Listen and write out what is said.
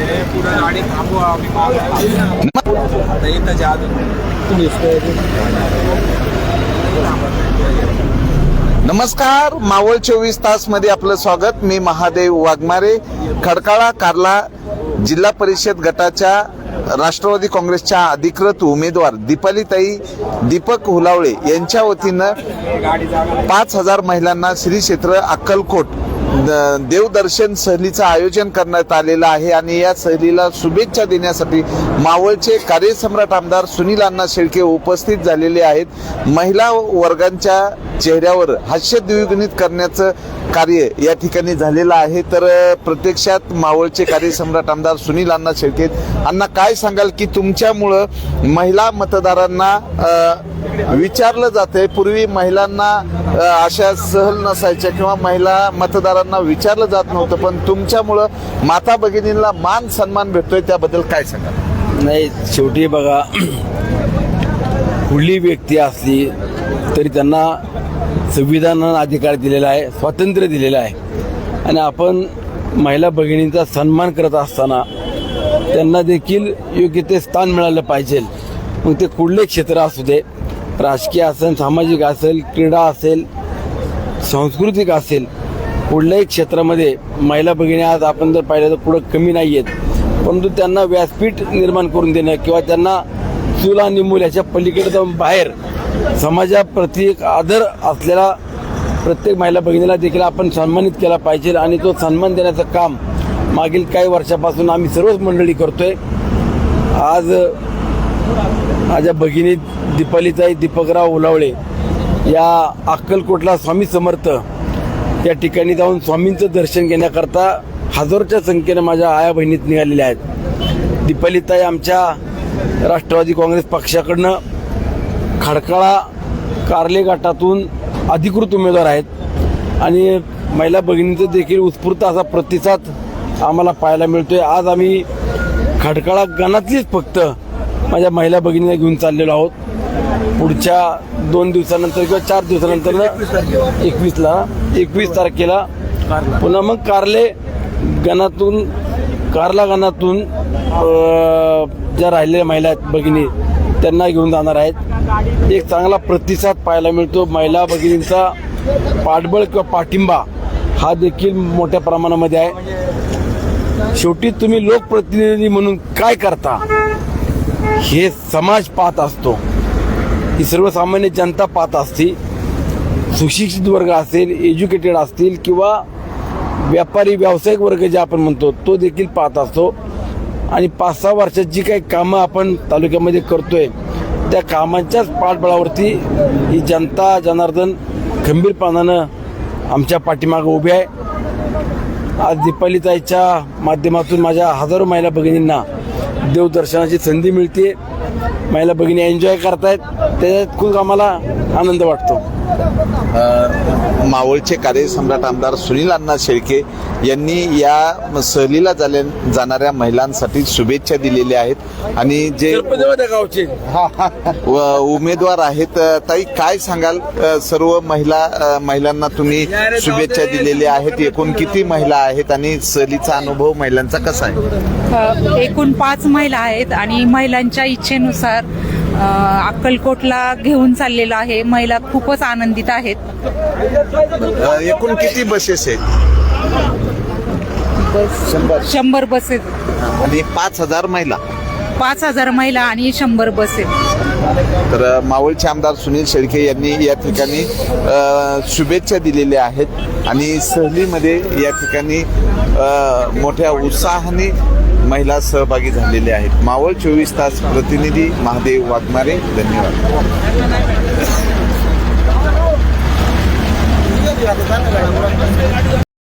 पुढे गाडी थांबवा आम्ही नमस्कार मावळ चोवीस तासमध्ये आपलं स्वागत. मी महादेव वाघमारे खडकाळा कार्ला जिल्हा परिषद गटाच्या राष्ट्रवादी काँग्रेसच्या अधिकृत उमेदवार दीपालीताई दीपक हुलावळे यांच्या वतीनं पाच हजार महिलांना श्री क्षेत्र अक्कलकोट देवदर्शन सहलीचं आयोजन करण्यात आलेलं आहे आणि या सहलीला शुभेच्छा देण्यासाठी मावळचे कार्यसम्राट आमदार सुनील अण्णा शेळके उपस्थित झालेले आहेत. महिला वर्गांच्या चेहऱ्यावर हास्य द्विगुणित करण्याचं कार्य या ठिकाणी झालेलं आहे. तर प्रत्यक्षात मावळचे कार्यसम्राट आमदार सुनील अण्णा शेळके अण्णा काय सांगाल की तुमच्यामुळं महिला मतदारांना विचारलं जाते पूर्वी महिलांना अशा सहल नसायच्या किंवा महिला मतदारांना विचारलं जात नव्हतं पण तुमच्यामुळं माता भगिनींना मान सन्मान भेटतोय त्याबद्दल काय सांगाल? नाही शेवटी बघा कुठली व्यक्ती असली तरी त्यांना संविधानानं अधिकार दिलेला आहे स्वातंत्र्य दिलेलं आहे. आणि आपण महिला भगिनींचा सन्मान करत असताना त्यांना देखील योग्य ते स्थान मिळालं पाहिजे. मग ते कुठले क्षेत्र असू दे राजकीय असेल सामाजिक असेल क्रीडा असेल सांस्कृतिक असेल कुठल्याही क्षेत्रामध्ये महिला भगिनी आज आपण जर पाहिलं तर पुढं कमी नाही आहेत परंतु त्यांना व्यासपीठ निर्माण करून देणं किंवा त्यांना चूल आणि मूल याच्या पलीकडे जाऊन बाहेर समाजाप्रती एक आदर असलेला प्रत्येक महिला भगिनीला देखील आपण सन्मानित केला पाहिजे आणि तो सन्मान देण्याचं काम मागील काही वर्षापासून आम्ही सर्वच मंडळी करतोय. आज माझ्या भगिनी दीपालीताई दीपकराव उलावळे या अक्कलकोटला स्वामी समर्थ या ठिकाणी जाऊन स्वामींचं दर्शन घेण्याकरता हजारोच्या संख्येनं माझ्या आया बहिणीत निघालेल्या आहेत. दीपालीताई आमच्या राष्ट्रवादी काँग्रेस पक्षाकडनं खडकाळा कार्ले गटातून अधिकृत उमेदवार आहेत. आणि महिला भगिनींचं देखील उत्स्फूर्त असा प्रतिसाद आम्हाला पाहायला मिळतोय. आज आम्ही खडकाळा गणातलीच फक्त माझ्या महिला भगिनीला घेऊन चाललेलो आहोत. पुढच्या दोन दिवसानंतर किंवा चार दिवसानंतर एकवीसला एकवीस तारखेला पुन्हा मग कारले गणातून कारला गणातून ज्या राहिलेल्या महिला आहेत भगिनी त्यांना घेऊन जाणार आहेत. एक चांगला प्रतिसाद पाहायला मिळतो. महिला भगिनींचा पाठबळ किंवा पाठिंबा हा देखील मोठ्या प्रमाणामध्ये आहे. शेवटी तुम्ही लोकप्रतिनिधी म्हणून काय करता? हे समाज पाहत असतो. ही सर्वसामान्य जनता पाहत असते. सुशिक्षित वर्ग असेल एज्युकेटेड असतील किंवा व्यापारी व्यावसायिक वर्ग जे आपण म्हणतो तो देखील पाहत असतो. आणि पाच सहा वर्षात जी काही कामं आपण तालुक्यामध्ये करतोय त्या कामांच्याच पाठबळावरती ही जनता जनार्दन खंबीरपणानं आमच्या पाठीमागं उभी आहे. आज दीपालीताईच्या माध्यमातून माझ्या हजारो महिला भगिनींना देवदर्शनाची संधी मिळते. महिला भगिनी एन्जॉय करतायत. त्याच्यात खूप आम्हाला आनंद वाटतो. मावळचे कार्यसम्राट आमदार सुनील अण्णा शेळके यांनी या सहलीला झाल्या जाणाऱ्या महिलांसाठी शुभेच्छा दिलेल्या आहेत. आणि जे गावचे. व उमेदवार आहेत. ताई काय सांगाल? सर्व महिला महिलांना तुम्ही शुभेच्छा दिलेल्या आहेत. एकूण किती महिला आहेत आणि सहलीचा अनुभव महिलांचा कसा आहे? एकूण पाच महिला आहेत आणि महिलांच्या इच्छेनुसार अक्कलकोटला घेऊन चाललेलो आहे. महिला खूपच आनंदित आहेत. एकूण किती बसेस आहेत? शंभर बसेस. आणि पाच हजार महिला. पाच हजार महिला आणि शंभर बसेस. तर मावळचे आमदार सुनील शेळके यांनी या ठिकाणी शुभेच्छा दिलेल्या आहेत आणि सहलीमध्ये या ठिकाणी मोठ्या उत्साहाने महिला सहभागी झालेल्या आहेत. मावळ चोवीस तास प्रतिनिधी महादेव वाघमारे धन्यवाद.